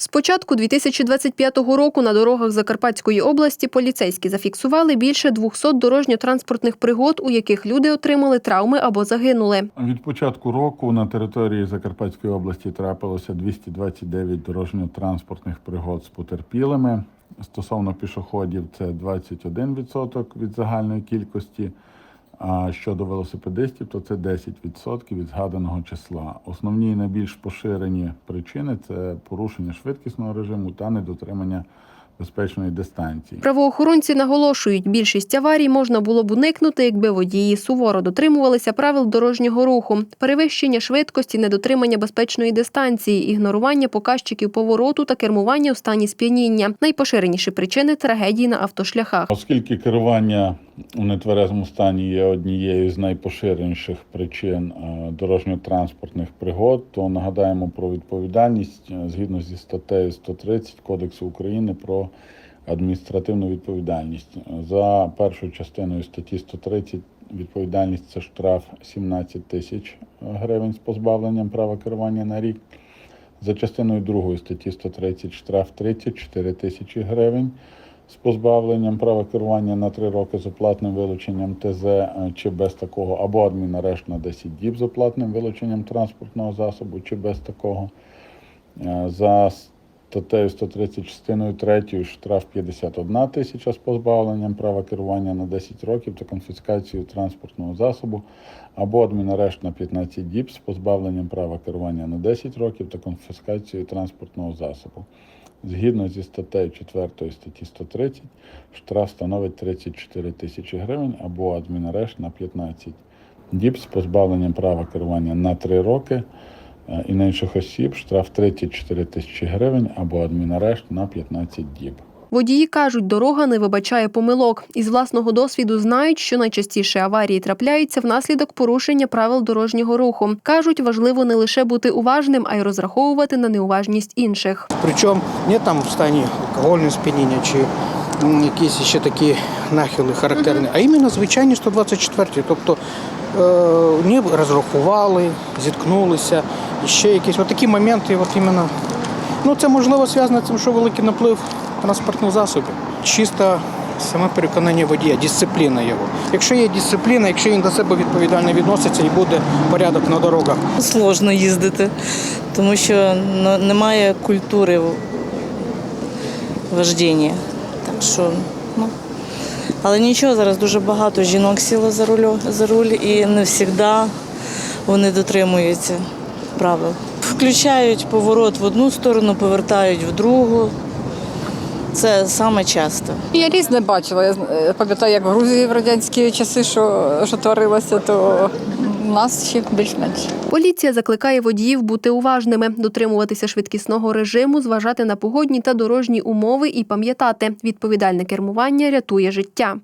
З початку 2025 року на дорогах Закарпатської області поліцейські зафіксували більше 200 дорожньо-транспортних пригод, у яких люди отримали травми або загинули. Від початку року на території Закарпатської області трапилося 229 дорожньо-транспортних пригод з потерпілими. Стосовно пішоходів, це 21% від загальної кількості. А щодо велосипедистів, то це 10% від згаданого числа. Основні і найбільш поширені причини це порушення швидкісного режиму та недотримання безпечної дистанції. Правоохоронці наголошують, більшість аварій можна було б уникнути, якби водії суворо дотримувалися правил дорожнього руху, перевищення швидкості, недотримання безпечної дистанції, ігнорування показчиків повороту та кермування у стані сп'яніння. Найпоширеніші причини трагедій на автошляхах. Оскільки керування у нетверезому стані є однією з найпоширеніших причин е, дорожньо-транспортних пригод, то нагадаємо про відповідальність е, згідно зі статтею 130 Кодексу України про адміністративну відповідальність. За першою частиною статті 130 відповідальність це штраф 17 тисяч гривень з позбавленням права керування на рік. За частиною 2 статті 130 штраф 34 тисячі гривень з позбавленням права керування на 3 роки з оплатним вилученням ТЗ е, чи без такого, або адмінарешт на 10 діб з оплатним вилученням транспортного засобу чи без такого. Е, За статтею 130 частиною 3 штраф 51 тисяча з позбавленням права керування на 10 років та конфіскацією транспортного засобу або адмінарешт на 15 діб з позбавленням права керування на 10 років та конфіскацією транспортного засобу. Згідно зі статтею 4 статті 130, штраф становить 34 тисячі гривень або адмінарешт на 15 діб з позбавленням права керування на 3 роки е, і на інших осіб штраф 34 тисячі гривень або адмінарешт на 15 діб. Водії кажуть, дорога не вибачає помилок. Із власного досвіду знають, що найчастіше аварії трапляються внаслідок порушення правил дорожнього руху. Кажуть, важливо не лише бути уважним, а й розраховувати на неуважність інших. Причому не там в стані алкогольного сп'яніння чи якісь ще такі нахили характерні, а іменно звичайні 124. Тобто не розрахували, зіткнулися. І ще якісь от такі моменти, от іменно, ну це можливо зв'язано з тим, що великий наплив транспортних засобів. Чисто саме переконання водія, дисципліна його. Якщо є дисципліна, якщо він до себе відповідально відноситься і буде порядок на дорогах, Сложно їздити, тому що немає культури вождіння. Так що, ну. Але нічого, зараз дуже багато жінок сіло за руль, за руль і не завжди вони дотримуються правил. Включають поворот в одну сторону, повертають в другу. Це саме часто. Я різне бачила. Я е, пам'ятаю, як в Грузії в радянські часи, що, що творилося, то у нас ще більш-менш. Поліція закликає водіїв бути уважними, дотримуватися швидкісного режиму, зважати на погодні та дорожні умови і пам'ятати, відповідальне кермування рятує життя.